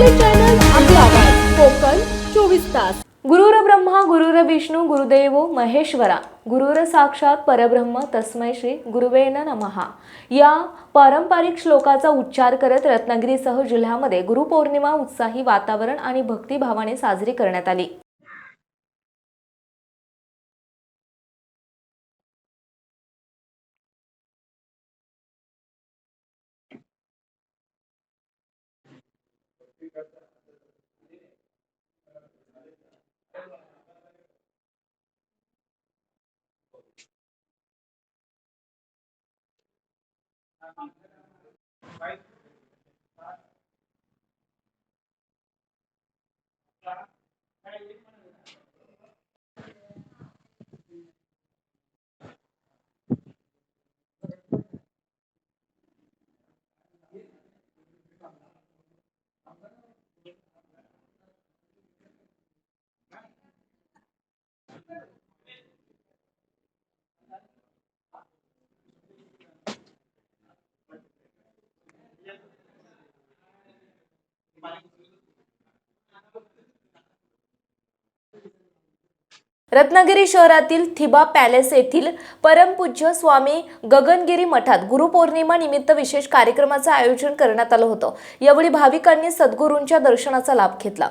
आपले चॅनल आपला आवाज कोकण चोवीस तास. गुरुर ब्रह्मा गुरुर विष्णू गुरुदेव महेश्वरा. गुरुर साक्षात परब्रह्म तस्मै श्री गुरुवेन नमहा. या पारंपरिक श्लोकाचा उच्चार करत रत्नागिरीसह जिल्ह्यामध्ये गुरुपौर्णिमा उत्साही वातावरण आणि भक्तिभावाने साजरी करण्यात आली. right? But रत्नागिरी शहरातील थिबा पॅलेस येथील परमपूज्य स्वामी गगनगिरी मठात गुरुपौर्णिमा निमित्त विशेष कार्यक्रमाचं आयोजन करण्यात आलं होतं. यावेळी भाविकांनी सद्गुरूंच्या दर्शनाचा लाभ घेतला.